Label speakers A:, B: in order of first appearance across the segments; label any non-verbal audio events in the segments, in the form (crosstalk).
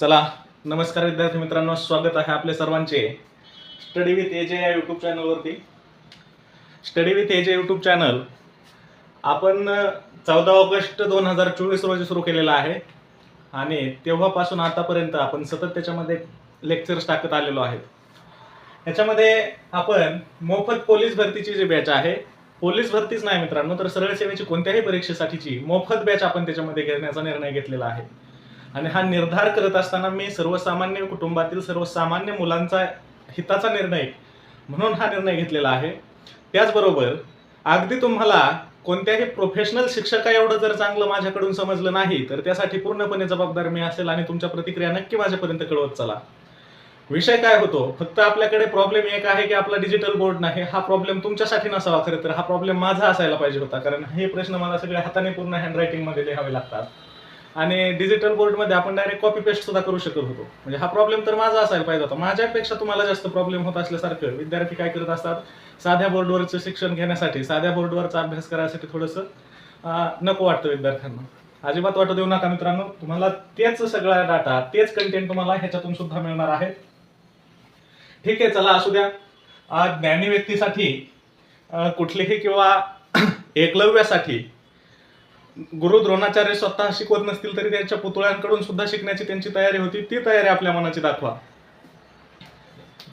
A: चला नमस्कार विद्यार्थी मित्रांनो स्वागत आहे आपले सर्वांचे स्टडी विथ एजे या यूट्यूब चॅनलवरती study with AJ YouTube channel आपण चौदा ऑगस्ट दोन हजार चोवीस रोजी सुरू केलेला आहे. आणि तेव्हापासून आतापर्यंत आपण सतत त्याच्यामध्ये लेक्चर्स टाकत आलेलो आहेत. याच्यामध्ये आपण मोफत पोलीस भरतीची जी बॅच आहे पोलीस भरतीच नाही मित्रांनो तर सरळ सेवेची कोणत्याही परीक्षेसाठीची मोफत बॅच आपण त्याच्यामध्ये घेण्याचा निर्णय घेतलेला आहे. आणि हा निर्धार करत असताना मी सर्वसामान्य कुटुंबातील सर्वसामान्य मुलांचा हिताचा निर्णय म्हणून हा निर्णय घेतलेला आहे. त्याचबरोबर अगदी तुम्हाला कोणत्याही प्रोफेशनल शिक्षका एवढं जर चांगलं माझ्याकडून समजलं नाही तर त्यासाठी पूर्णपणे जबाबदार मी असेल आणि तुमच्या प्रतिक्रिया नक्की माझ्यापर्यंत कळवत चला. विषय काय होतो? फक्त आपल्याकडे प्रॉब्लेम एक आहे की आपला डिजिटल बोर्ड नाही हा प्रॉब्लेम तुमच्यासाठी नसावा खरं तर. हा प्रॉब्लेम माझा असायला पाहिजे होता कारण हे प्रश्न मला सगळे हाताने पूर्ण हँडरायटिंगमध्ये लिहावे लागतात. आणि डिजिटल बोर्डमध्ये आपण डायरेक्ट कॉपी पेस्ट सुद्धा करू शकत होतो. म्हणजे हा प्रॉब्लेम तर माझा असायला पाहिजे होता. माझ्यापेक्षा तुम्हाला जास्त प्रॉब्लेम होत असल्यासारखं विद्यार्थी काय करत असतात? साध्या बोर्डवरचं शिक्षण घेण्यासाठी साध्या बोर्डवरचा अभ्यास करायसाठी थोडंसं नको वाटतं विद्यार्थ्यांना. अजिबात वाटू देऊ नका मित्रांनो. तुम्हाला तेच सगळा डाटा तेच कंटेंट तुम्हाला ह्याच्यातून सुद्धा मिळणार आहे. ठीक आहे चला असू द्या. ज्ञानी व्यक्तीसाठी कुठलेही कुठलीही किंवा (clears throat) एकलव्यासाठी गुरु द्रोणाचार्य स्वतः शिकवत नसतील तरी त्यांच्या पुतळ्यांकडून सुद्धा शिकण्याची त्यांची तयारी होती. ती तयारी आपल्या मनाची दाखवा.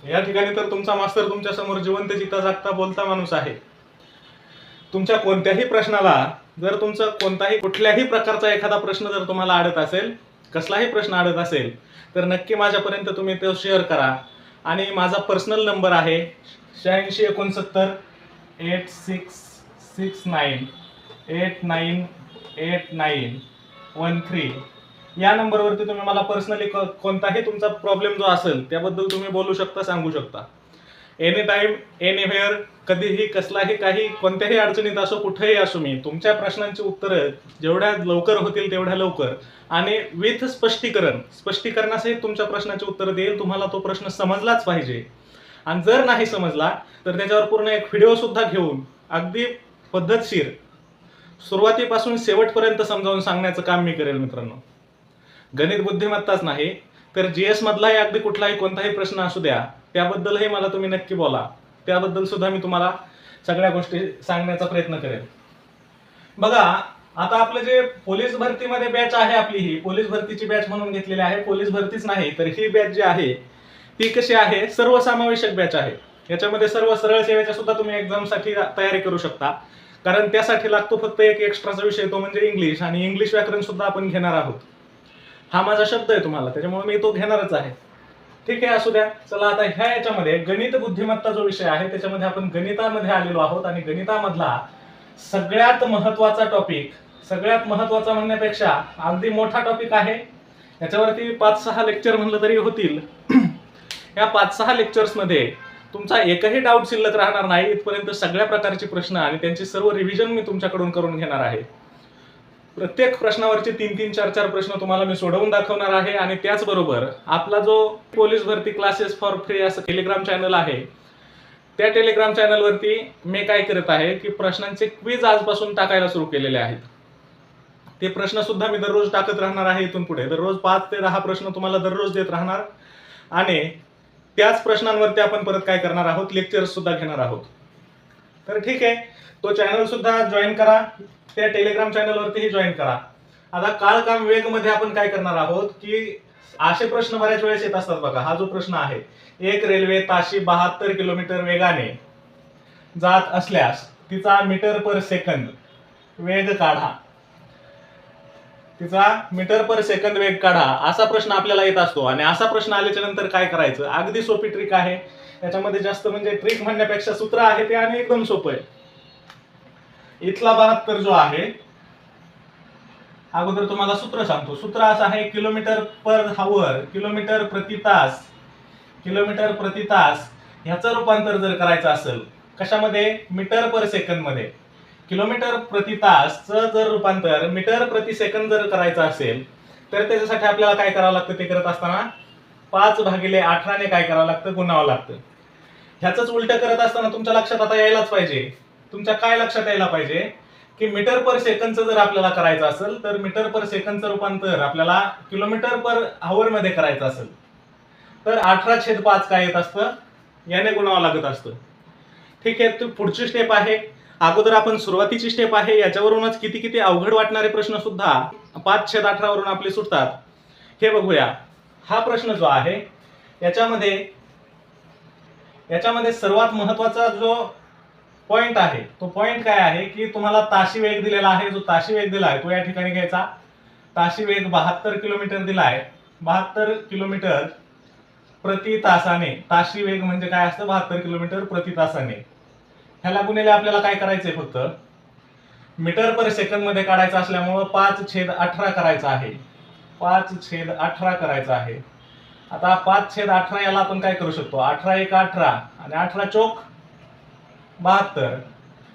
A: या ठिकाणी तर तुमचा मास्तर तुमच्यासमोर जिवंत जिता जागता बोलता माणूस आहे. तुमच्या कोणत्याही प्रश्नाला जर तुमचा कोणताही कुठल्याही प्रकारचा एखादा प्रश्न जर तुम्हाला अडत असेल कसलाही प्रश्न अडत असेल तर नक्की माझ्यापर्यंत तुम्ही तो शेअर करा. आणि माझा पर्सनल नंबर आहे शहाऐंशी एकोणसत्तर eight six six nine eight nine eight nine one three या नंबरवरती तुम्ही मला पर्सनली कोणताही तुमचा प्रॉब्लेम जो असेल त्याबद्दल तुम्ही बोलू शकता सांगू शकता. एनी टाईम एनी व्हेअर कधीही कसलाही काही कोणत्याही अडचणीत असो कुठेही असो मी तुमच्या प्रश्नांची उत्तरं जेवढ्या लवकर होतील तेवढ्या लवकर. आणि विथ स्पष्टीकरण स्पष्टीकरणासहित तुमच्या प्रश्नाची उत्तर देईल तुम्हाला तो प्रश्न समजलाच पाहिजे. आणि जर नाही समजला तर त्याच्यावर पूर्ण एक व्हिडिओ सुद्धा घेऊन अगदी पद्धतशीर सुरुवातीपासून शेवटपर्यंत समजावून सांगण्याचं काम मी करेल मित्रांनो. गणित बुद्धिमत्ताच नाही तर जी एस मधलाही अगदी कुठलाही कोणताही प्रश्न असू द्या त्याबद्दलही मला तुम्ही नक्की बोला. त्याबद्दल सुद्धा मी तुम्हाला सगळ्या गोष्टी सांगण्याचा प्रयत्न करेन बघा आता आपलं जे पोलीस भरतीमध्ये बॅच आहे आपली ही पोलीस भरतीची बॅच म्हणून घेतलेली आहे पोलीस भरतीच नाही तर ही बॅच जी आहे ती कशी आहे? सर्वसमावेशक बॅच आहे. याच्यामध्ये सर्व सरळ सेवेच्या सुद्धा तुम्ही एक्झामसाठी तयारी करू शकता. कारण त्यासाठी लागतो फक्त एक एक्स्ट्राचा विषय तो म्हणजे इंग्लिश आणि इंग्लिश व्याकरण सुद्धा आपण घेणार आहोत. हा माझा शब्द आहे तुम्हाला त्याच्यामुळे मी तो घेणारच आहे. ठीक आहे असू द्या. चला आता ह्या याच्यामध्ये गणित बुद्धिमत्ता जो विषय आहे त्याच्यामध्ये आपण गणितामध्ये आलेलो आहोत. आणि गणितामधला सगळ्यात महत्त्वाचा टॉपिक सगळ्यात महत्त्वाचा म्हणण्यापेक्षा अगदी मोठा टॉपिक आहे. याच्यावरती पाच सहा लेक्चर म्हणलं तरी होतील. (clears throat) या पाच सहा लेक्चर्समध्ये तुमचा एकही डाऊट शिल्लक राहणार नाही इथपर्यंत सगळ्या प्रकारचे प्रश्न आणि त्यांची सर्व रिव्हिजन मी तुमच्याकडून करून घेणार आहे. प्रत्येक प्रश्नावरचे तीन तीन चार चार प्रश्न तुम्हाला मी सोडवून दाखवणार आहे आणि त्याचबरोबर आपला जो पोलीस भरती क्लासेस फॉर फ्री असं टेलिग्राम चॅनल आहे त्या टेलिग्राम चॅनलवरती मी काय करत आहे की प्रश्नांचे क्विज आजपासून टाकायला सुरू केलेले आहेत. ते प्रश्न सुद्धा मी दररोज टाकत राहणार आहे इथून पुढे. दररोज पाच ते दहा प्रश्न तुम्हाला दररोज देत राहणार. आणि त्याच प्रश्नांवरती आपण परत काय करणार आहोत? लेक्चर सुद्धा घेणार आहोत. तर ठीक आहे. तो चॅनल सुद्धा जॉईन करा. त्या टेलिग्राम चॅनलवरतीही जॉईन करा. आता काळ काम वेगमध्ये आपण काय करणार आहोत की असे प्रश्न बऱ्याच वेळेस येत असतात बघा. हा जो प्रश्न आहे एक रेल्वे ताशी बहात्तर किलोमीटर वेगाने जात असल्यास तिचा मीटर पर सेकंद वेग काढा. तिचा मीटर पर सेकंद वेग काढा असा प्रश्न आपल्याला येत असतो. आणि असा प्रश्न आल्याच्यानंतर काय करायचं? अगदी सोपी ट्रिक आहे. त्याच्यामध्ये जास्त म्हणजे ट्रिक म्हणण्यापेक्षा सूत्र आहे ते आणि एकदम सोपं आहे. इथला बहात्तर जो आहे अगोदर तुम्हाला सूत्र सांगतो. सूत्र असं आहे किलोमीटर पर हावर किलोमीटर प्रति तास किलोमीटर प्रति तास ह्याचं रूपांतर जर करायचं असेल कशामध्ये? मीटर पर सेकंदमध्ये किलोमीटर प्रति तासचं जर रूपांतर मीटर प्रति सेकंद जर करायचं असेल तर त्याच्यासाठी आपल्याला काय करावं लागतं ते करत असताना? पाच भागिले अठराने काय करावं लागतं? गुणावं लागतं. ह्याच उलट करत असताना तुमच्या लक्षात आता यायलाच पाहिजे. तुमच्या काय लक्षात यायला पाहिजे? की मीटर पर सेकंदचं जर आपल्याला करायचं असेल तर मीटर पर सेकंदचं रूपांतर आपल्याला किलोमीटर पर आवर मध्ये करायचं असेल. तर अठरा छेद पाच काय येत असतं? याने गुणावं लागत असतं. ठीक आहे पुढची स्टेप आहे. अगोदर आपण सुरुवातीची स्टेप आहे याच्यावरूनच किती किती अवघड वाटणारे प्रश्न सुद्धा पाच छेद अठरावरून आपले सुटतात. हे बघूया. हा प्रश्न जो आहे याच्यामध्ये याच्यामध्ये सर्वात महत्त्वाचा जो पॉइंट आहे तो पॉइंट काय आहे की तुम्हाला ताशी वेग दिलेला आहे जो ताशी वेग दिला आहे तो या ठिकाणी घ्यायचा. ताशी वेग बहात्तर किलोमीटर दिला आहे. बहात्तर किलोमीटर प्रति तासाने ताशी वेग म्हणजे काय असतं? बहात्तर किलोमीटर प्रति तासाने. ह्याला गुन्हेला आपल्याला काय करायचंय फक्त? मीटर पर सेकंदमध्ये काढायचं असल्यामुळं पाच छेद अठरा करायचा आहे. पाच छेद अठरा करायचा आहे. आता पाच छेद अठरा याला आपण काय करू शकतो? अठरा एक अठरा आणि अठरा चोक बहात्तर.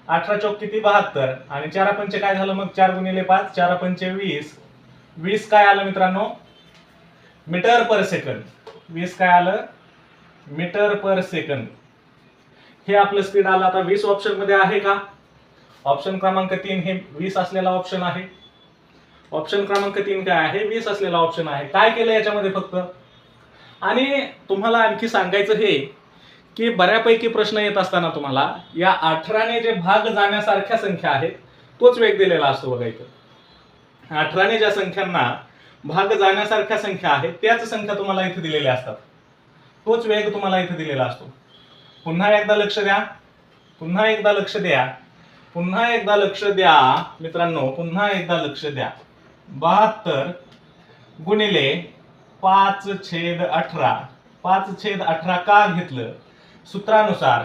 A: अठरा चौक किती? बहात्तर. आणि चार पंचे काय झालं मग? चार गुणिले पाच चार पंचे वीस. वीस काय आलं मित्रांनो? मीटर पर सेकंद वीस काय आलं? मीटर पर सेकंद हे आपलं स्पीड आलं. आता वीस ऑप्शनमध्ये आहे का? ऑप्शन क्रमांक तीन हे वीस असलेला ऑप्शन आहे. ऑप्शन क्रमांक तीन काय आहे? वीस असलेला ऑप्शन आहे. काय केलं याच्यामध्ये फक्त? आणि तुम्हाला आणखी सांगायचं हे की बऱ्यापैकी प्रश्न येत असताना तुम्हाला या अठराने जे भाग जाण्यासारख्या संख्या आहेत तोच वेग दिलेला असतो बघा इथं. अठराने ज्या संख्यांना भाग जाण्यासारख्या संख्या आहेत त्याच संख्या तुम्हाला इथे दिलेल्या असतात. तोच वेग तुम्हाला इथे दिलेला असतो. पुन्हा एकदा लक्ष द्या. पुन्हा एकदा लक्ष द्या. पुन्हा एकदा लक्ष द्या मित्रांनो. पुन्हा एकदा लक्ष द्या. बहात्तर गुणिले पाच छेद अठरा. पाच छेद अठरा का घेतलं? सूत्रानुसार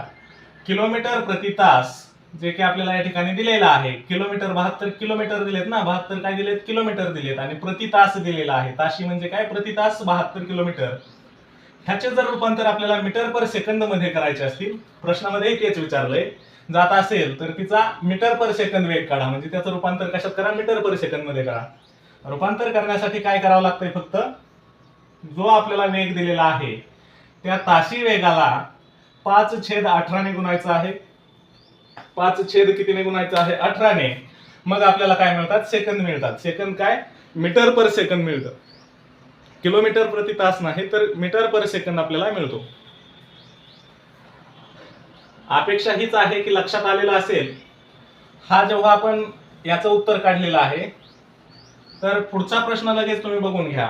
A: किलोमीटर प्रति तास जे की आपल्याला या ठिकाणी दिलेलं आहे किलोमीटर बहात्तर किलोमीटर दिलेत ना? बहात्तर काय दिलेत? किलोमीटर दिलेत. आणि प्रति तास दिलेला आहे. ताशी म्हणजे काय? प्रति तास बहात्तर किलोमीटर. ह्याचे जर रूपांतर आपल्याला मीटर पर सेकंदमध्ये करायचे असतील प्रश्नामध्ये एक याच विचारलंय. जात असेल तर तिचा मीटर पर सेकंद वेग काढा. म्हणजे त्याचं रूपांतर कशात करा? मीटर पर सेकंदमध्ये करा. रूपांतर करण्यासाठी काय करावं लागतंय फक्त? जो आपल्याला वेग दिलेला आहे त्या ताशी वेगाला पाच छेद अठराने गुणायचं आहे. पाच छेद कितीने गुणायचं आहे? अठराने. मग आपल्याला काय मिळतात? सेकंद मिळतात. सेकंद काय? मीटर पर सेकंद मिळतं. किलोमीटर प्रति तास नाही तर मीटर पर सेकंद आपल्याला मिळतो. अपेक्षा हीच आहे की लक्षात आलेलं असेल हा जेव्हा आपण याचं उत्तर काढलेलं आहे तर पुढचा प्रश्न लगेच तुम्ही बघून घ्या.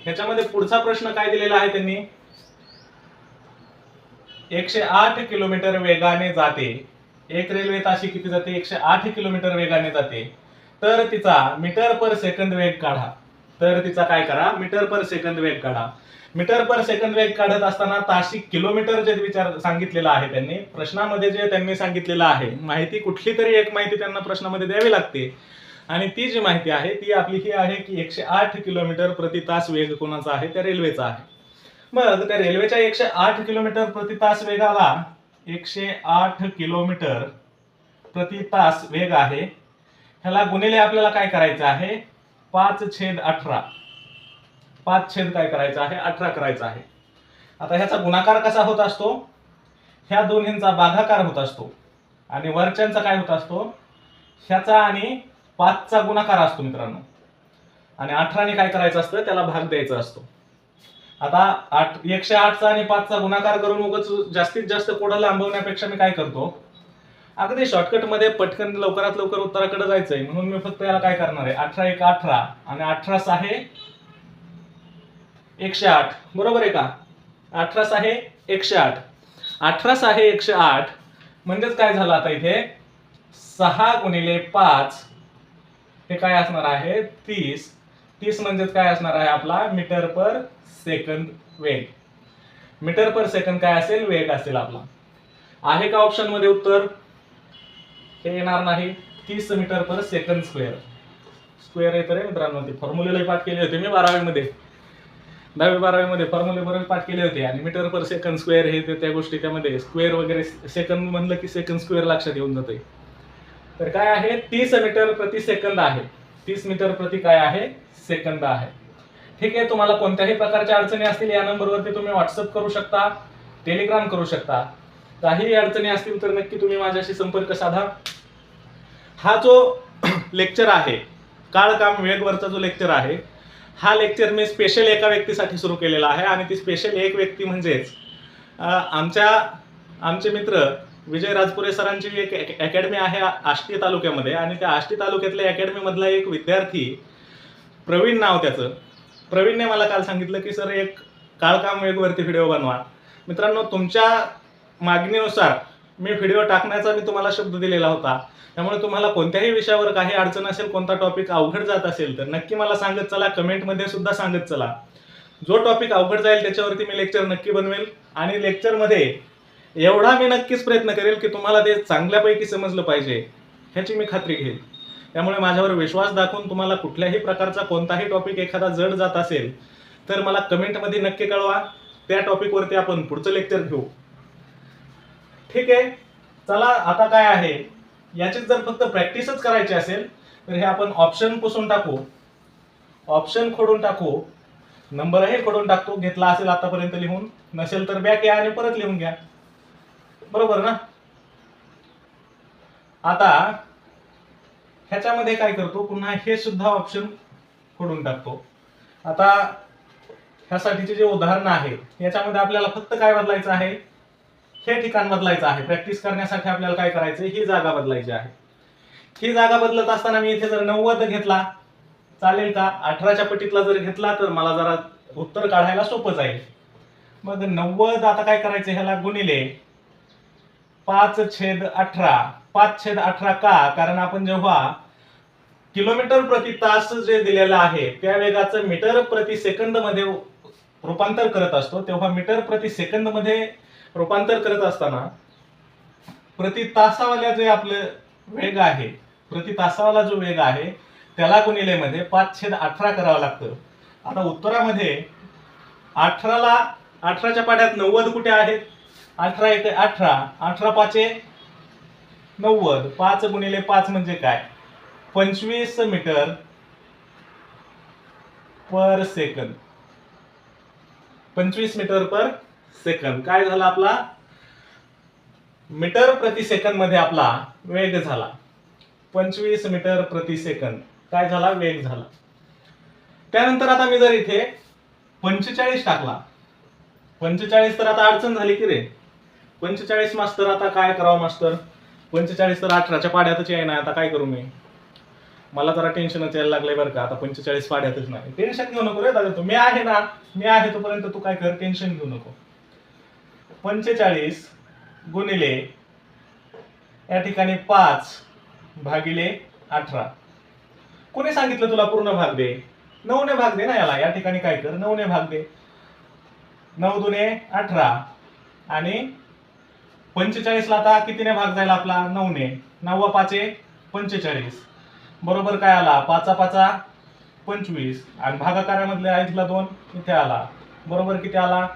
A: ह्याच्यामध्ये पुढचा प्रश्न काय दिलेला आहे त्यांनी? एकशे आठ किलोमीटर वेगाने जाते. एक रेल्वे ताशी किती जाते? एकशे आठ किलोमीटर वेगाने जाते. तर तिचा मीटर पर सेकंद वेग काढा. तर तिचा काय करा? मीटर पर सेकंद वेग काढा. मीटर पर सेकंद वेग काढत असताना ताशी किलोमीटर जे विचार सांगितलेला आहे त्यांनी प्रश्नामध्ये जे त्यांनी सांगितलेलं आहे माहिती कुठली तरी एक माहिती त्यांना प्रश्नामध्ये द्यावी लागते. आणि ती जी माहिती आहे ती आपली ही आहे की एकशे आठ किलोमीटर प्रति तास वेग कोणाचा आहे? त्या रेल्वेचा आहे. मग त्या रेल्वेच्या एकशे आठ किलोमीटर प्रति तास वेगाला एकशे आठ किलोमीटर प्रति तास वेग आहे. ह्याला गुणिले आपल्याला काय करायचं आहे? पाच छेद अठरा. पाच छेद काय करायचं आहे? अठरा करायचं आहे. आता ह्याचा गुणाकार कसा होत असतो? ह्या दोन्हींचा बाघाकार होत असतो. आणि वरच्यांचा काय होत असतो? ह्याचा आणि पाचचा गुणाकार असतो मित्रांनो. आणि अठराने काय करायचं असतं? त्याला भाग द्यायचा असतो. आता आठ एकशे आठचा आणि पाचचा गुणाकार करून उगाच जास्तीत जास्त कोडं लांबवण्यापेक्षा मी काय करतो? अगदी शॉर्टकटमध्ये पटकन लवकरात लवकर उत्तराकडे जायचंय. म्हणून मी फक्त याला काय करणार आहे? अठरा एक अठरा आणि अठरा सहा एकशे आठ. बरोबर आहे का? अठरा सहा एकशे आठ. अठरा सहा एकशे आठ म्हणजेच काय झालं आता इथे? सहा गुणिले पाच हे काय असणार आहे? तीस. तीस म्हणजेच काय असणार आहे आपला? मीटर पर सेकंद वेग. मीटर पर सेकंद काय असेल? वेग असेल आपला. आहे का ऑप्शनमध्ये उत्तर? हे येणार नाही. तीस metre per second square square येतं रे मित्रांनो ते फॉर्म्युलेलाही पाठ केले होते मी बारावीमध्ये. दहावी बारावीमध्ये फॉर्म्युले बरोबर पाठ केले होते. आणि मीटर पर सेकंद स्क्वेअर हे ते त्या गोष्टी त्यामध्ये स्क्वेअर वगैरे सेकंद म्हणलं की सेकंद स्क्वेअर लक्षात येऊन जाते तर काय आहे? तीस मीटर प्रति सेकंद आहे. तीस मीटर प्रति काय आहे? सेकंद आहे. ठीक आहे तुम्हाला कोणत्याही प्रकारच्या अडचणी असतील या नंबरवरती तुम्ही व्हॉट्सअप करू शकता टेलिग्राम करू शकता. काही अडचणी असतील तर नक्की तुम्ही माझ्याशी संपर्क साधा. हा जो (clears throat) लेक्चर आहे काळ काम वेगवरचा जो लेक्चर आहे हा लेक्चर मी स्पेशल एका व्यक्तीसाठी सुरू केलेला आहे आणि ती स्पेशल एक व्यक्ती म्हणजेच आमच्या आमचे मित्र विजय राजपुरे सरांची एक अकॅडमी आहे आष्टी तालुक्यामध्ये आणि त्या आष्टी तालुक्यातल्या अकॅडमीमधला एक विद्यार्थी प्रवीण नाव त्याचं. प्रवीणने मला काल सांगितलं की सर एक काळकाम वेगवरती व्हिडिओ बनवा. मित्रांनो तुमच्या मागणीनुसार मी व्हिडिओ टाकण्याचा मी तुम्हाला शब्द दिलेला होता. त्यामुळे तुम्हाला कोणत्याही विषयावर काही अडचण असेल कोणता टॉपिक अवघड जात असेल तर नक्की मला सांगत चला कमेंटमध्ये सुद्धा सांगत चला. जो टॉपिक अवघड जाईल त्याच्यावरती मी लेक्चर नक्की बनवेल आणि लेक्चरमध्ये एवढा मी नक्कीच प्रयत्न करेल की तुम्हाला ते चांगल्यापैकी समजलं पाहिजे ह्याची मी खात्री घेईल त्यामुळे माझ्यावर विश्वास दाखवून तुम्हाला कुठल्याही प्रकारचा कोणताही टॉपिक एखादा जड जात असेल तर मला कमेंटमध्ये नक्की कळवा. त्या टॉपिकवरती आपण पुढचं लेक्चर घेऊ. ठीक आहे. चला आता काय आहे? याची जर फक्त प्रॅक्टिसच करायची असेल तर हे आपण ऑप्शन पुसून टाकू. ऑप्शन खोडून टाकू. नंबरही खोडून टाकतो. घेतला असेल आतापर्यंत लिहून. नसेल तर बॅक या आणि परत लिहून घ्या. बरोबर ना? आता ह्याच्यामध्ये काय करतो? पुन्हा हे सुद्धा ऑप्शन खोडून टाकतो. आता ह्यासाठीचे जे उदाहरणं आहे याच्यामध्ये आपल्याला फक्त काय बदलायचं आहे? हे ठिकाण बदलायचं आहे. प्रॅक्टिस करण्यासाठी आपल्याला काय करायचं ही जागा बदलायची आहे. ही जागा बदलत असताना मी इथे जर नव्वद घेतला चालेल का? अठराच्या पटीतला जर घेतला तर मला जरा उत्तर काढायला सोपं जाईल. मग नव्वद आता काय करायचं? ह्याला गुणिले पाच छेद अठरा. पाच छेद अठरा का? कारण आपण जेव्हा किलोमीटर प्रति तास जे दिलेलं आहे त्या वेगाचं मीटर प्रति सेकंदमध्ये रूपांतर करत असतो. तेव्हा मीटर प्रति सेकंदमध्ये रूपांतर करत असताना प्रति तासावाल्या जे आपलं वेग आहे प्रति तासावाला जो वेग आहे त्याला गुणिलेमध्ये पाच छेद अठरा करावं लागतं. आता उत्तरामध्ये अठराला अठराच्या पाड्यात नव्वद कुठे आहेत? अठरा एक अठरा अठरा पाचे नव्वद पाच गुणिले पाच म्हणजे काय? पंचवीस मीटर पर सेकंद. पंचवीस मीटर पर सेकंद. काय झाला आपला? मीटर प्रति सेकंदमध्ये आपला वेग झाला. पंचवीस मीटर प्रति सेकंद. काय झाला? वेग झाला. त्यानंतर आता मी जर इथे पंचेचाळीस टाकला. पंचेचाळीस तर आता अडचण झाली की रे. पंचेचाळीस मास्तर आता काय करावं मास्तर? पंचेचाळीस तर अठराच्या पाड्यातच आहे ना आता काय करू मी? मला जरा टेन्शनच यायला लागलंय बरं का. आता पंचेचाळीस पाड्यातच नाही. टेन्शन घेऊ नको रे दादा तू. मी आहे ना. मी आहे तोपर्यंत तू काय कर? टेन्शन घेऊ नको. पंचेचाळीस गुणिले या ठिकाणी पाच भागिले अठरा. कोणी सांगितलं तुला पूर्ण भाग दे? नऊने भाग दे ना याला. या ठिकाणी काय कर? नऊने भाग दे. नऊ दुने अठरा. आणि पंचेचाळीसला आता कितीने भाग जायला आपला? नऊने नव्वा पाचे पंचेचाळीस. बरोबर काय आला? पाचा पाचा पंचवीस. आणि भागाकारामधल्या तुला दोन. इथे आला. बरोबर किती आला?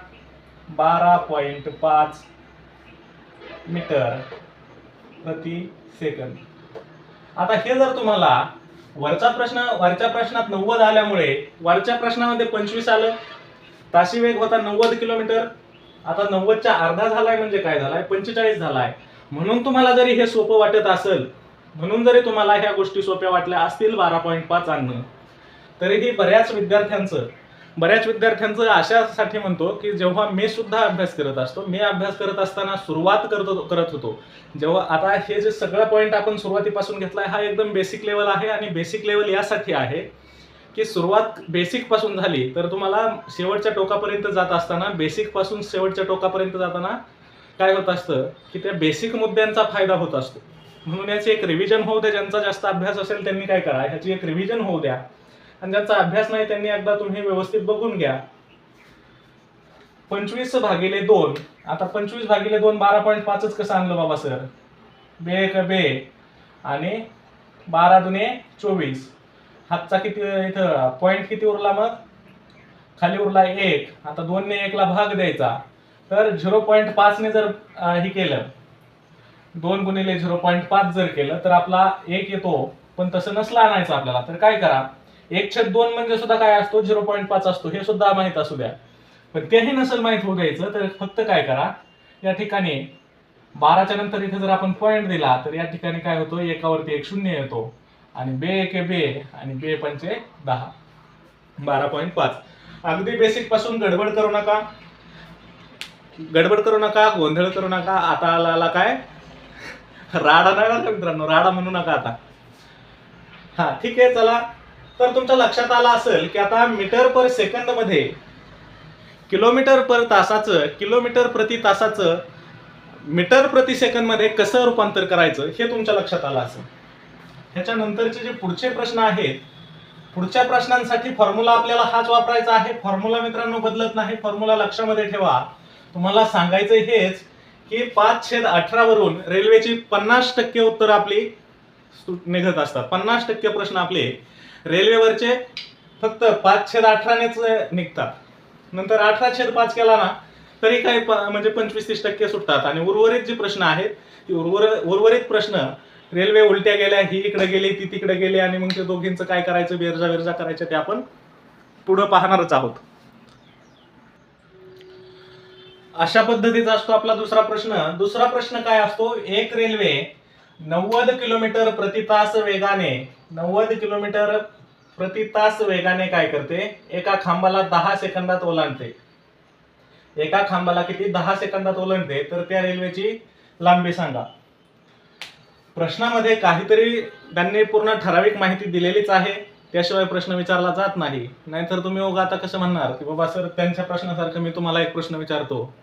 A: बारा पॉइंट पाच मीटर प्रति सेकंद. आता हे जर तुम्हाला वरचा प्रश्न वरच्या प्रश्नात नव्वद आल्यामुळे वरच्या प्रश्नामध्ये पंचवीस आलं ताशी वेग होता नव्वद किलोमीटर. आता नव्वदच्या अर्धा झालाय म्हणजे काय झालाय? पंचेचाळीस झालाय. म्हणून तुम्हाला जरी हे सोपं वाटत असेल म्हणून जरी तुम्हाला ह्या गोष्टी सोप्या वाटल्या असतील बारा पॉईंट पाच आणणं तरीही बऱ्याच विद्यार्थ्यांचं बऱ्याच विद्यार्थ्यांचं अशासाठी म्हणतो की जेव्हा मी सुद्धा अभ्यास करत असतो मी अभ्यास करत असताना सुरुवात करत करत होतो. जेव्हा आता हे जे सगळं पॉईंट आपण सुरुवातीपासून घेतलाय हा एकदम बेसिक लेवल आहे आणि बेसिक लेवल यासाठी आहे की सुरुवात बेसिकपासून झाली तर तुम्हाला शेवटच्या टोकापर्यंत जात असताना बेसिकपासून शेवटच्या टोकापर्यंत जाताना काय होत असतं की त्या बेसिक मुद्द्यांचा फायदा होत असतो. म्हणून याची एक रिव्हिजन होऊ द्या ज्यांचा जास्त अभ्यास असेल त्यांनी काय करा ह्याची एक रिव्हिजन होऊ द्या. आणि ज्यांचा अभ्यास नाही त्यांनी एकदा तुम्ही व्यवस्थित बघून घ्या. पंचवीस भागिले दोन. आता पंचवीस भागिले दोन बारा पॉईंट पाचच कसं आणलं बाबा सर? बे क बे. आणि बारा दुने चोवीस. हातचा किती इथं पॉईंट किती उरला मग? खाली उरला एक. आता दोनने एकला भाग द्यायचा. तर झिरो पॉईंट पाचने जर हे केलं दोन गुणिले झिरो पॉईंट पाच जर केलं तर आपला एक येतो. पण तसं नसलं आणायचं आपल्याला. तर काय करा? एक छेद दोन म्हणजे सुद्धा काय असतो? झिरो पॉईंट पाच असतो. हे सुद्धा माहीत असू द्या. पण तेही नसेल माहीत होऊ द्यायचं तर फक्त काय करा? या ठिकाणी बाराच्या नंतर इथे जर आपण पॉईंट दिला तर या ठिकाणी काय होतो? एकावरती एक शून्य येतो. आणि बे एके बे आणि बे पंचे दहा. बारा पॉईंट पाच. अगदी बेसिकपासून गडबड करू नका. गडबड करू नका गोंधळ करू नका. आता आला आला काय? राडा नाही मित्रांनो. राडा म्हणू नका आता. हा ठीक आहे चला. तर तुमच्या लक्षात आलं असेल की आता मीटर पर सेकंदमध्ये किलोमीटर पर तासाचं किलोमीटर प्रति तासाचं मीटर प्रति सेकंदमध्ये कसं रूपांतर करायचं हे तुमच्या लक्षात आलं असेल. ह्याच्यानंतरचे जे पुढचे प्रश्न आहेत पुढच्या प्रश्नांसाठी फॉर्म्युला आपल्याला हाच वापरायचा आहे. फॉर्म्युला मित्रांनो बदलत नाही. फॉर्म्युला लक्षामध्ये ठेवा. तुम्हाला सांगायचं हेच की पाच छेद अठरा वरून रेल्वेची पन्नास टक्के उत्तर आपली निघत असतात. पन्नास टक्के प्रश्न आपले रेल्वेवरचे फक्त पाच छेद अठरानेच निघतात. नंतर अठरा छेद पाच केला ना तरी काही म्हणजे पंचवीस तीस टक्के सुटतात. आणि उर्वरित जे प्रश्न आहेत ते उर्वर उर्वरित प्रश्न रेल्वे उलट्या गेल्या ही इकडे गेली ती तिकडे गेली आणि मग ते दोघींचं काय करायचं बेरजा बेरजा करायचं ते आपण पुढं पाहणारच आहोत. अशा पद्धतीचा असतो आपला दुसरा प्रश्न. दुसरा प्रश्न काय असतो? एक रेल्वे नव्वद किलोमीटर प्रति तास वेगाने नव्वद किलोमीटर प्रति तास वेगाने काय करते? एका खांबाला दहा सेकंदात ओलांडते. एका खांबाला किती? दहा सेकंदात ओलांडते. तर त्या रेल्वेची लांबी सांगा. प्रश्नामध्ये काहीतरी त्यांनी पूर्ण ठराविक माहिती दिलेलीच आहे. त्याशिवाय प्रश्न विचारला जात नाही. नाहीतर तुम्ही उगा आता कसं म्हणणार? की बाबा सर त्यांच्या प्रश्नासारखं मी तुम्हाला एक प्रश्न विचारतो.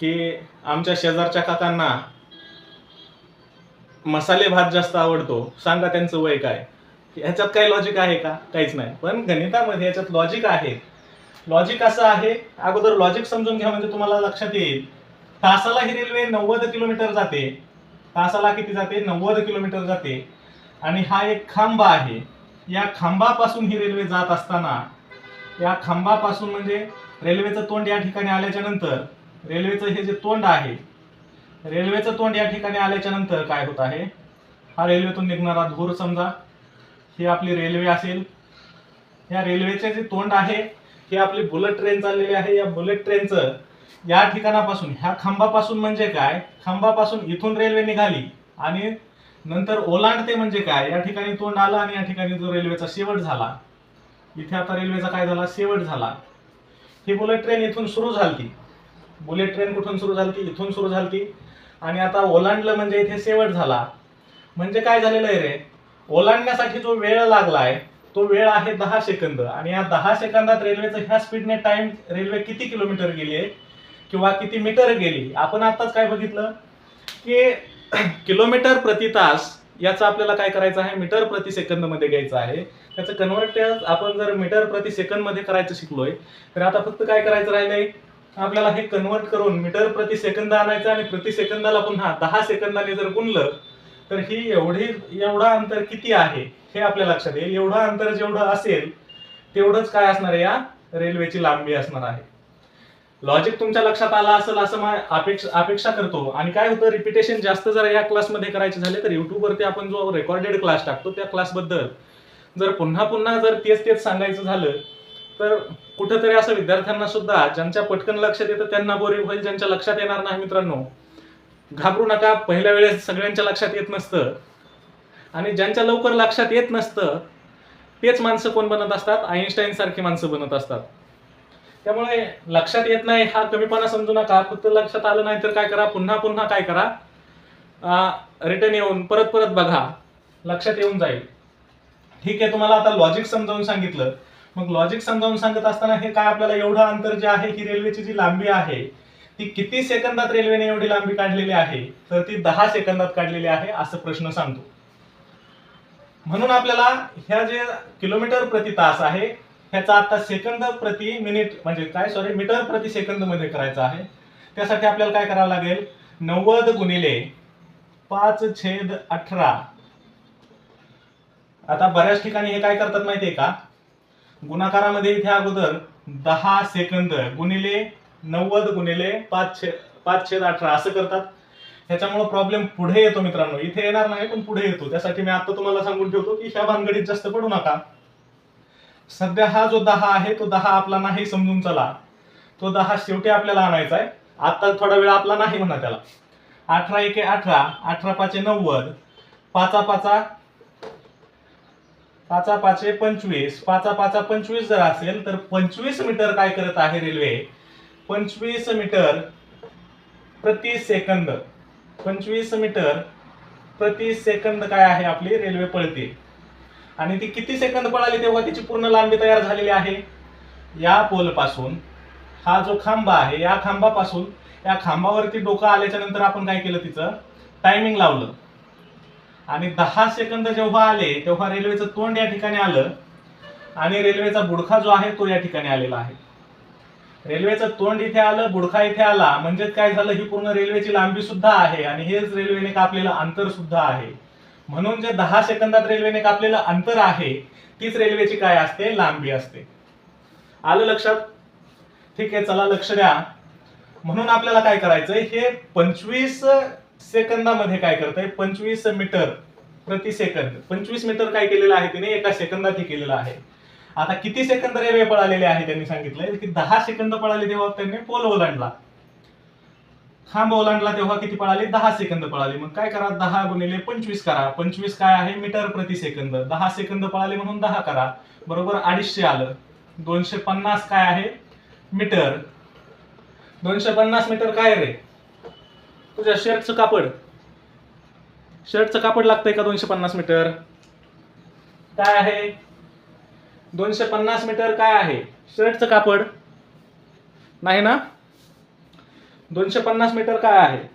A: की आमच्या शेजारच्या काकांना मसाले भात जास्त आवडतो. सांगा त्यांचं वय काय? ह्याच्यात काही लॉजिक आहे का? काहीच नाही. पण गणितामध्ये याच्यात लॉजिक आहे. लॉजिक असं आहे अगोदर लॉजिक समजून घ्या म्हणजे तुम्हाला लक्षात येईल. तासाला ही रेल्वे नव्वद किलोमीटर जाते. तासाला किती जाते? नव्वद किलोमीटर जाते. आणि हा एक खांब आहे. या खांबापासून ही रेल्वे जात असताना या खांबापासून म्हणजे रेल्वेचं तोंड या ठिकाणी आल्याच्यानंतर रेल्वेचं हे जे तोंड आहे रेल्वेचं तोंड या ठिकाणी आल्याच्यानंतर काय होत आहे? हा रेल्वेतून निघणारा धूर समजा ही आपली रेल्वे असेल. या रेल्वेचे जे तोंड आहे ही आपली बुलेट ट्रेन चाललेली आहे. या बुलेट ट्रेनचं या ठिकाणापासून ह्या खांबापासून म्हणजे काय? खांबापासून इथून रेल्वे निघाली आणि नंतर ओलांडते म्हणजे काय? या ठिकाणी तोंड आलं आणि या ठिकाणी जो रेल्वेचा शेवट झाला इथे आता रेल्वेचा काय झाला? शेवट झाला. ही बुलेट ट्रेन इथून सुरू झालती. बुलेट ट्रेन कुठून सुरू झालती? इथून सुरू झालती. आणि आता ओलांडलं म्हणजे इथे शेवट झाला. म्हणजे काय झालेलं आहे रे? ओलांडण्यासाठी जो वेळ लागलाय तो वेळ आहे दहा सेकंद. आणि या दहा सेकंदात रेल्वेचं ह्या स्पीडने टाइम रेल्वे किती किलोमीटर गेली आहे? किंवा किती मीटर गेली? आपण आताच काय बघितलं? की (clears throat) किलोमीटर प्रति तास याचं आपल्याला काय करायचं आहे? मीटर प्रति सेकंदमध्ये घ्यायचं आहे. त्याचं कन्वर्ट आपण जर मीटर प्रति सेकंदमध्ये करायचं शिकलोय तर आता फक्त काय करायचं राहिलंय? आपल्याला हे कन्वर्ट करून मीटर प्रति सेकंद आणायचं आणि प्रति सेकंदाला पुन्हा दहा सेकंदाने जर गुणलं तर ही एवढी एवढा अंतर किती आहे हे आपल्या लक्षात येईल. एवढं अंतर जेवढं असेल तेवढंच काय असणार आहे या? रेल्वेची लांबी असणार आहे. लॉजिक तुमच्या लक्षात आला असेल असं मा- अपेक्षा अपेक्षा करतो. आणि काय होतं? रिपिटेशन जास्त जर या क्लासमध्ये करायचे झाले तर युट्यूबवरती आपण जो रेकॉर्डेड क्लास टाकतो त्या क्लासबद्दल जर पुन्हा पुन्हा जर तेच तेच सांगायचं झालं तर कुठंतरी असं विद्यार्थ्यांना सुद्धा ज्यांच्या पटकन लक्षात येतं त्यांना बोरिंग होईल ज्यांच्या लक्षात येणार नाही मित्रांनो. घाबरू नका पहिल्या वेळेस सगळ्यांच्या लक्षात येत नसतं. आणि ज्यांच्या लवकर लक्षात येत नसतं तेच माणसं कोण बनत असतात? आईन्स्टाईन सारखी माणसं बनत असतात. त्यामुळे लक्षात येत नाही हा कमीपणा समजू नका फक्त लक्षात आलं नाही तर काय करा? पुन्हा पुन्हा काय करा? रिटर्न येऊन परत परत बघा. लक्षात येऊन जाईल. ठीक आहे तुम्हाला आता लॉजिक समजावून सांगितलं. मग लॉजिक समजावून सांगत असताना हे काय आपल्याला एवढं अंतर जे आहे ही रेल्वेची जी लांबी आहे ती किती सेकंदात रेल्वेने एवढी लांबी काढलेली आहे? तर ती दहा सेकंदात काढलेली आहे असं प्रश्न सांगतो. म्हणून आपल्याला ह्या जे किलोमीटर प्रति तास आहे ह्याचा आता सेकंद प्रति मिनिट म्हणजे काय? सॉरी मीटर प्रति सेकंदमध्ये करायचं आहे. त्यासाठी आपल्याला काय करावं लागेल? नव्वद गुणिले पाच छेद अठरा. आता बऱ्याच ठिकाणी हे काय करतात माहितीये का? गुणाकारामध्ये इथे अगोदर दहा सेकंद गुणिले नव्वद गुणिले पाचशे पाचशे अठरा असं करतात. ह्याच्यामुळे प्रॉब्लेम पुढे येतो मित्रांनो. इथे येणार नाही पण पुढे येतो. त्यासाठी मी आता तुम्हाला सांगून ठेवतो की ह्या भानगडीत जास्त पडू नका. सध्या हा जो दहा आहे तो दहा आपला नाही समजून चला. तो दहा शेवटी आपल्याला आणायचा आहे. आता थोडा वेळ आपला नाही म्हणा त्याला. अठरा एके अठरा अठरा पाचे नव्वद. पाचा पाचा पाचा पाचे पंचवीस पाचा पाचा पंचवीस जर असेल तर पंचवीस मीटर काय करत आहे रेल्वे? पंचवीस मीटर प्रति सेकंद. पंचवीस मीटर प्रति सेकंद काय आहे आपली? रेल्वे पळते. आणि ती किती सेकंद पळाली तेव्हा तिची पूर्ण लांबी तयार झालेली आहे? या पोलपासून. हा जो खांबा आहे या खांबापासून. या खांबावरती डोकं आल्याच्यानंतर आपण काय केलं तिचं? टायमिंग लावलं. आणि दहा सेकंद जेव्हा आले तेव्हा रेल्वेचं तोंड या ठिकाणी आलं आणि रेल्वेचा बुडखा जो आहे तो या ठिकाणी आलेला आहे. रेल्वेचं तोंड इथे आलं बुडखा इथे आला म्हणजे काय झालं ही पूर्ण रेल्वेची लांबी सुद्धा आहे आणि हेच रेल्वेने कापलेलं अंतर सुद्धा आहे. म्हणून जे दहा सेकंदात रेल्वेने कापलेलं अंतर आहे तीच रेल्वेची काय असते? लांबी असते. आलं लक्षात? ठीक आहे चला लक्ष द्या. म्हणून आपल्याला काय करायचंय? हे पंचवीस सेकंदामध्ये काय करतंय? पंचवीस मीटर प्रति सेकंद. पंचवीस मीटर काय केलेलं आहे तिने? एका सेकंदात हे केलेलं आहे. आता किती सेकंद रेल्वे पळालेले आहे त्यांनी सांगितलंय? की दहा सेकंद पळाले तेव्हा त्यांनी पोल ओलांडला. खांब ओलांडला तेव्हा किती पळाली? दहा सेकंद पळाली. मग काय करा? दहा गुणिले पंचवीस करा. पंचवीस काय आहे? मीटर प्रति सेकंद. दहा सेकंद पळाले म्हणून दहा करा. बरोबर? अडीचशे आलं. दोनशे पन्नास काय आहे? मीटर. दोनशे पन्नास मीटर काय रे? तुझ्या शर्टचं कापड. शर्टचं कापड लागतंय का दोनशे पन्नास मीटर? काय आहे? दोनशे पन्नास मीटर काय आहे? शर्टचं कापड. नाही ना? दोनशे पन्नास मीटर काय आहे?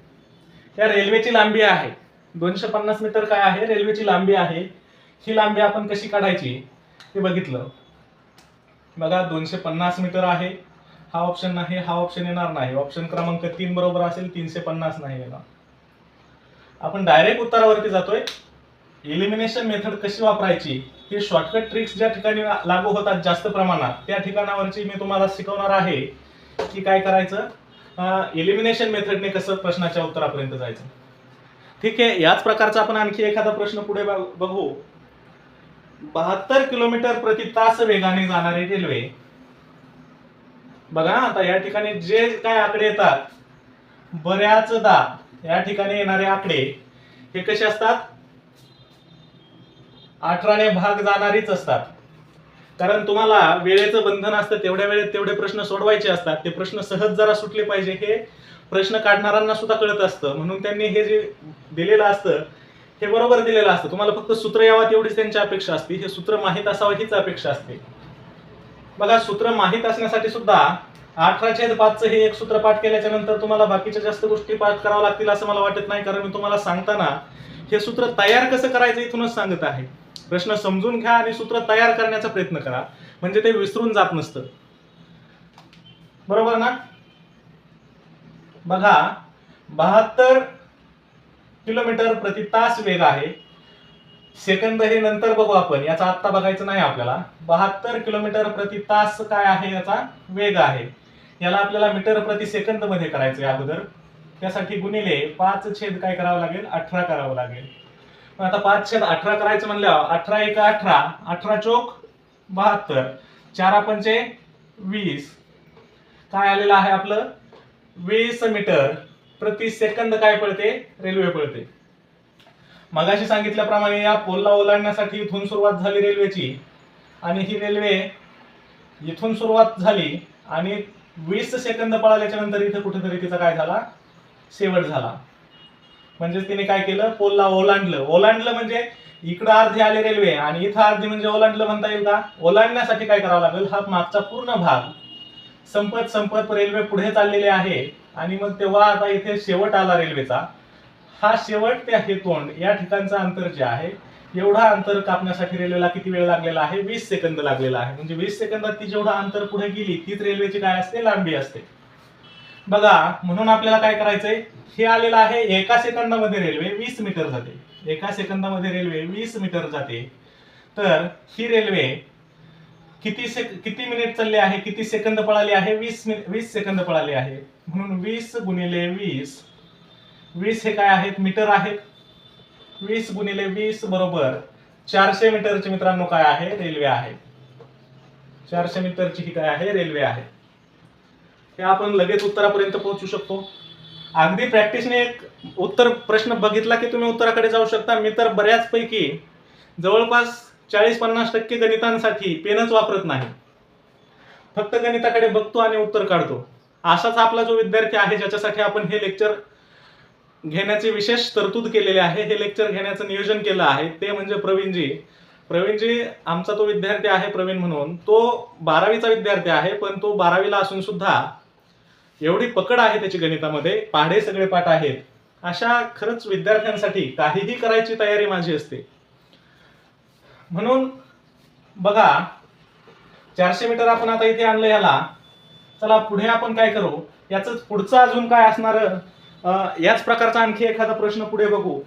A: या रेल्वेची लांबी आहे. दोनशे पन्नास मीटर काय आहे? रेल्वेची लांबी आहे. ही लांबी आपण कशी काढायची? हे बघितलं. बघा दोनशे पन्नास मीटर आहे. हा ऑप्शन नाही हा ऑप्शन येणार नाही. ऑप्शन क्रमांक तीन बरोबर असेल तीनशे पन्नास नाही येणार. आपण डायरेक्ट उत्तरावरती जातोय. एलिमिनेशन मेथड कशी वापरायची? हे शॉर्टकट ट्रिक्स ज्या ठिकाणी लागू होतात जास्त प्रमाणात त्या ठिकाणावरची मी तुम्हाला शिकवणार आहे की काय करायचं? एलिमिनेशन मेथडने कसं प्रश्नाच्या उत्तरापर्यंत जायचं. ठीक आहे याच प्रकारचा आपण आणखी एखादा प्रश्न पुढे बघू बहात्तर किलोमीटर प्रति तास वेगाने जाणारी रेल्वे बघा आता या ठिकाणी जे काय आकडे येतात बऱ्याचदा या ठिकाणी येणारे आकडे हे कसे असतात? अठराने भाग जाणारीच असतात. कारण तुम्हाला वेळेचं बंधन असतं तेवढ्या वेळेत तेवढे प्रश्न सोडवायचे असतात. ते प्रश्न सहज जरा सुटले पाहिजे हे प्रश्न काढणाऱ्यांना सुद्धा कळत असतं. म्हणून त्यांनी हे जे दिलेलं असतं हे बरोबर दिलेलं असतं. तुम्हाला फक्त सूत्र यावं तेवढीच त्यांची अपेक्षा असते. हे सूत्र माहीत असावं हीच अपेक्षा असते. बघा सूत्र माहीत असण्यासाठी सुद्धा अठरा छेद पाचचं हे एक सूत्र पाठ केल्याच्यानंतर तुम्हाला बाकीच्या जास्त गोष्टी पाठ कराव्या लागतील असं मला वाटत नाही कारण मी तुम्हाला सांगताना हे सूत्र तयार कसं करायचं इथूनच सांगत आहे. प्रश्न समजून घ्या आणि सूत्र तयार करण्याचा प्रयत्न करा. म्हणजे ते विसरून जात नसतं. बरोबर ना? बघा बहात्तर किलोमीटर प्रति तास वेग आहे. सेकंद हे नंतर बघू आपण. याचा आत्ता बघायचं नाही आपल्याला. बहात्तर किलोमीटर प्रति तास काय आहे याचा? वेग आहे. याला आपल्याला मीटर प्रति सेकंदमध्ये करायचं आहे अगोदर. त्यासाठी गुणिले पाच छेद काय करावं लागेल? अठरा करावं लागेल. आता पाच छेद अठरा करायचं म्हणल्यावर अठरा एक अठरा अठरा चोक बहात्तर चार पंचे वीस. काय आलेलं आहे आपलं? वीस मीटर प्रति सेकंद काय पळते? रेल्वे पळते. मगाशी सांगितल्याप्रमाणे या पोलला ओलांडण्यासाठी इथून सुरुवात झाली रेल्वेची. आणि ही रेल्वे इथून सुरुवात झाली आणि वीस सेकंद पळाल्याच्या नंतर इथे कुठेतरी तिचा काय झाला? शेवट झाला. म्हणजे तिने काय केलं? पोलला ओलांडलं. ओलांडलं म्हणजे इकडं अर्धी आली रेल्वे आणि इथं अर्धी म्हणजे ओलांडलं म्हणता येईल का? ओलांडण्यासाठी काय करावं लागेल? हा मागचा पूर्ण भाग. संपत संपत रेल्वे पुढे चाललेली आहे आणि मग तेव्हा आता इथे शेवट आला रेल्वेचा. हा शेवट ते आहे तोंड या ठिकाणचं अंतर जे आहे एवढा अंतर कापण्यासाठी रेल्वेला किती वेळ लागलेला आहे? वीस सेकंद लागलेला आहे. म्हणजे वीस सेकंदात ती जेवढा अंतर पुढे गेली तीच रेल्वेची काय असते? लांबी असते. बघा म्हणून आपल्याला काय करायचंय? हे आलेलं आहे एका सेकंदामध्ये रेल्वे वीस मीटर जाते. एका सेकंदामध्ये रेल्वे वीस मीटर जाते. तर ही रेल्वे किती से किती मिनिट चालली आहे? किती सेकंद पळाली आहे? वीस मिनिट वीस सेकंद पळाली आहे. म्हणून वीस गुणिले वीस वीस हे काय आहेत? मीटर आहेत. वीस गुणिले वीस बरोबर चारशे मीटरची मित्रांनो काय आहे? रेल्वे आहे. चारशे मीटरची ही काय आहे? रेल्वे आहे. हे आपण लगेच उत्तरापर्यंत पोहोचू शकतो. अगदी प्रॅक्टिसने एक उत्तर प्रश्न बघितला की तुम्ही उत्तराकडे जाऊ शकता. मी तर बऱ्याचपैकी जवळपास चाळीस पन्नास टक्के गणितांसाठी पेनच वापरत नाही. फक्त गणिताकडे बघतो आणि उत्तर काढतो. असाच आपला जो विद्यार्थी आहे ज्याच्यासाठी आपण हे लेक्चर घेण्याचे विशेष तरतूद केलेले आहे. हे लेक्चर घेण्याचं नियोजन केलं आहे. ते म्हणजे प्रवीणजी. प्रवीणजी आमचा तो विद्यार्थी आहे प्रवीण म्हणून. तो बारावीचा विद्यार्थी आहे पण तो बारावीला असून सुद्धा एवढी पकड आहे त्याची गणितामध्ये. पाढे सगळे पाठ आहेत. अशा खरंच विद्यार्थ्यांसाठी काहीही करायची तयारी माझी असते. म्हणून बघा चारशे मीटर आपण आता इथे आणलं ह्याला चला पुढे आपण काय करू? याच पुढचं अजून काय असणार? याच प्रकारचा आणखी एखादा प्रश्न पुढे बघू.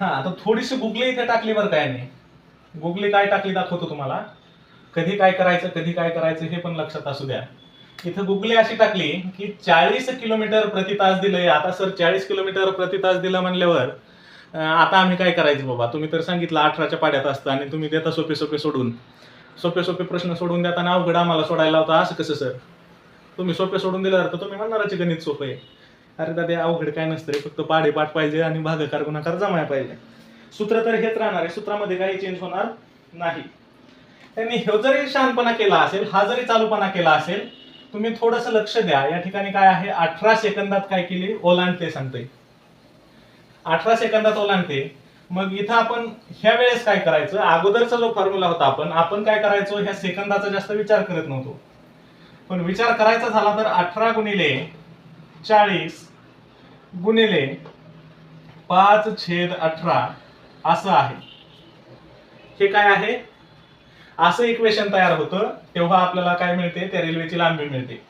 A: हा आता थोडीशी गुगली इथे टाकली बरं काय नाही गुगली काय टाकली दाखवतो तुम्हाला. कधी काय करायचं कधी काय करायचं हे पण लक्षात असू द्या. इथं गुगली अशी टाकली की चाळीस किलोमीटर प्रति तास दिलंय. आता सर चाळीस किलोमीटर प्रति तास दिलं म्हणल्यावर आता आम्ही काय करायचं बाबा? तुम्ही तर सांगितलं अठराच्या पाड्यात असतं आणि तुम्ही देता सोपे सोपे सोडून. सोपे सोपे प्रश्न सोडून देताना अवघड आम्हाला सोडायला होता असं कसं सर? तुम्ही सोपे सोडून दिल्यावर तर तुम्ही म्हणणाराचे गणित सोपं आहे. अरे दादा अवघड काय नसतं रे फक्त पाडे पाठ पाहिजे आणि भागाकार गुणाकार जमाय पाहिजे. सूत्र तर हेच राहणार आहे सूत्रामध्ये काही चेंज होणार नाही. त्यांनी हे जरी शहाणपणा केला असेल हा जरी चालूपणा केला असेल तुम्ही थोडस लक्ष द्या. या ठिकाणी काय आहे अठरा सेकंदात काय केली ओलांडते सांगते अठरा सेकंदात ओलांडते. मग इथं आपण ह्या वेळेस काय करायचं अगोदरचा जो फॉर्म्युला होता आपण आपण काय करायचो ह्या सेकंदाचा जास्त विचार करत नव्हतो. पण विचार करायचा झाला तर अठरा गुणिले चाळीस गुणिले पाच छेद अठरा असं आहे. हे काय आहे? असं इक्वेशन तयार होतं तेव्हा आपल्याला काय मिळते? त्या रेल्वेची लांबी मिळते.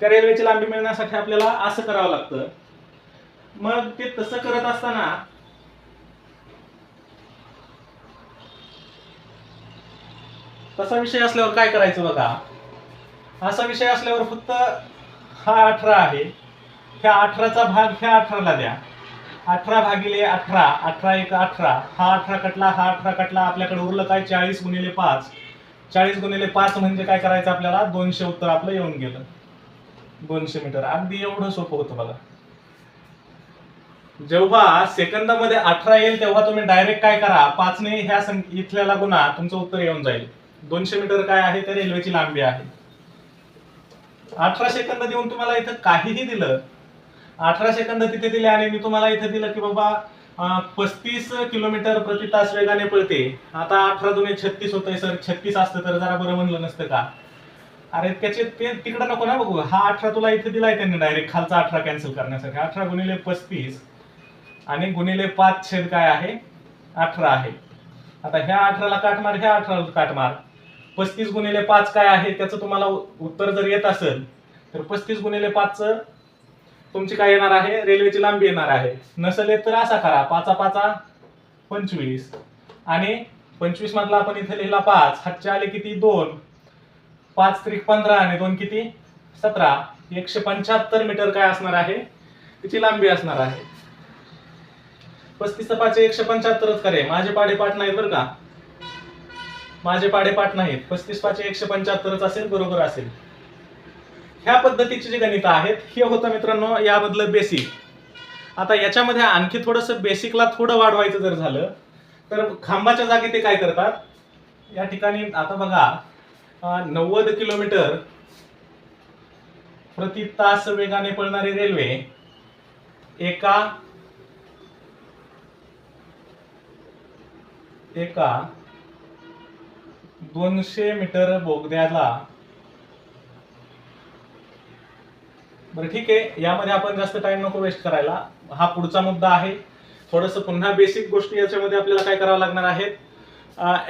A: त्या रेल्वेची लांबी मिळण्यासाठी आपल्याला असं करावं लागतं. मग ते तसं करत असताना तसा विषय असल्यावर काय करायचं बघा? असा विषय असल्यावर फक्त हा अठरा आहे. ह्या अठराचा भाग ह्या अठराला द्या. अठरा भागिले अठरा अठरा एक अठरा. हा अठरा कटला हा अठरा कटला आपल्याकडे उरलं काय? चाळीस गुणिले पाच. चाळीस गुणिले पाच म्हणजे काय करायचं आपल्याला? दोनशे उत्तर आपलं येऊन गेलं. दोनशे मीटर. अगदी एवढं सोपं होतं बघा. जेव्हा सेकंदामध्ये अठरा येईल तेव्हा तुम्ही डायरेक्ट काय करा? पाचने ह्या सं- इथल्याला गुन्हा तुमचं उत्तर येऊन जाईल. दोनशे मीटर काय आहे? तर रेल्वेची लांबी आहे. अठरा सेकंद देऊन तुम्हाला इथं काहीही दिलं अठरा सेकंद तिथे दिले आणि मी तुम्हाला इथं दिलं की बाबा पस्तीस किलोमीटर प्रति तास वेगाने पळते. आता अठरा दुने छत्तीस होतंय सर छत्तीस असतं तर जरा बरं म्हणलं नसतं का? अरे त्याचे ते तिकडं नको ना बघू. हा अठरा तुला इथे दिलाय त्यांनी डायरेक्ट खालचा अठरा कॅन्सल करण्यासाठी अठरा गुणिले पस्तीस आणि गुणिले पाच छेद काय आहे? अठरा आहे. आता ह्या अठराला काटमार ह्या अठराला काटमार पस्तीस गुणिले पाच काय आहे? त्याचं तुम्हाला उत्तर जर येत असेल तर पस्तीस गुणिले पाचचं तुमची काय येणार आहे? रेल्वेची लांबी येणार आहे. नसेल येत तर असा करा. पाचा पाचा पंचवीस. आणि पंचवीस मधला आपण इथे लिहिला पाच. हातचे आले किती? दोन. पाच त्रिक पंधरा आणि दोन किती? सतरा. एकशे पंच्याहत्तर मीटर काय असणार आहे? तिची लांबी असणार आहे. पस्तीस पाच एकशे पंच्याहत्तरच करे माझे पाडेपाठ नाहीत बरं का. माझे पाडेपाठ नाहीत. पस्तीस पाचशे एकशे पंच्याहत्तरच असेल बरोबर असेल. ह्या पद्धतीचे जे गणित आहेत हे होतं मित्रांनो यामधलं बेसिक आता याच्यामध्ये आणखी थोडस बेसिकला थोडं वाढवायचं जर झालं तर खांबाच्या जागी ते काय करतात? या ठिकाणी आता बघा नव्वद किलोमीटर प्रति तास वेगाने पळणारी रेल्वे एका एका दोनशे मीटर बोगद्याला. बरं ठीक आहे. यामध्ये आपण जास्त टाइम नको वेस्ट करायला. हा पुढचा मुद्दा आहे. थोडस पुन्हा बेसिक गोष्टी याच्यामध्ये आपल्याला काय करावं लागणार आहेत?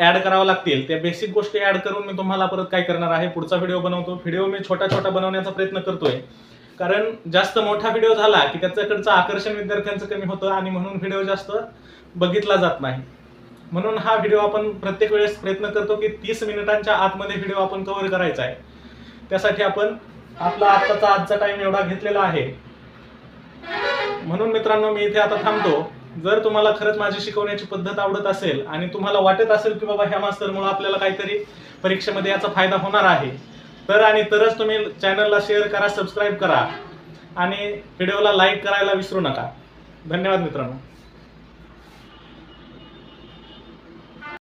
A: ऍड करावं लागतील. त्या बेसिक गोष्टी ऍड करून मी तुम्हाला परत काय करणार आहे? पुढचा व्हिडिओ बनवतो. व्हिडिओ मी छोटा छोटा बनवण्याचा प्रयत्न करतोय. कारण जास्त मोठा व्हिडिओ झाला की त्याच्याकडचं आकर्षण विद्यार्थ्यांचं कमी होतं आणि म्हणून व्हिडिओ जास्त बघितला जात नाही. म्हणून हा व्हिडिओ आपण प्रत्येक वेळेस प्रयत्न करतो की तीस मिनिटांच्या आतमध्ये व्हिडिओ आपण कव्हर करायचा आहे. त्यासाठी आपण आपला आत्ताचा आजचा टाइम एवढा घेतलेला आहे. म्हणून मित्रांनो मी इथे आता थांबतो. जर तुम्हाला खरंच माझी शिकवण्याची पद्धत आवडत असेल आणि तुम्हाला वाटत असेल की बाबा ह्या मास्तरमुळे आपल्याला काहीतरी परीक्षेमध्ये याचा फायदा होणार आहे तर आणि तरच तुम्ही चॅनलला शेअर करा सबस्क्राईब करा आणि व्हिडिओला लाईक करायला विसरू नका. धन्यवाद मित्रांनो.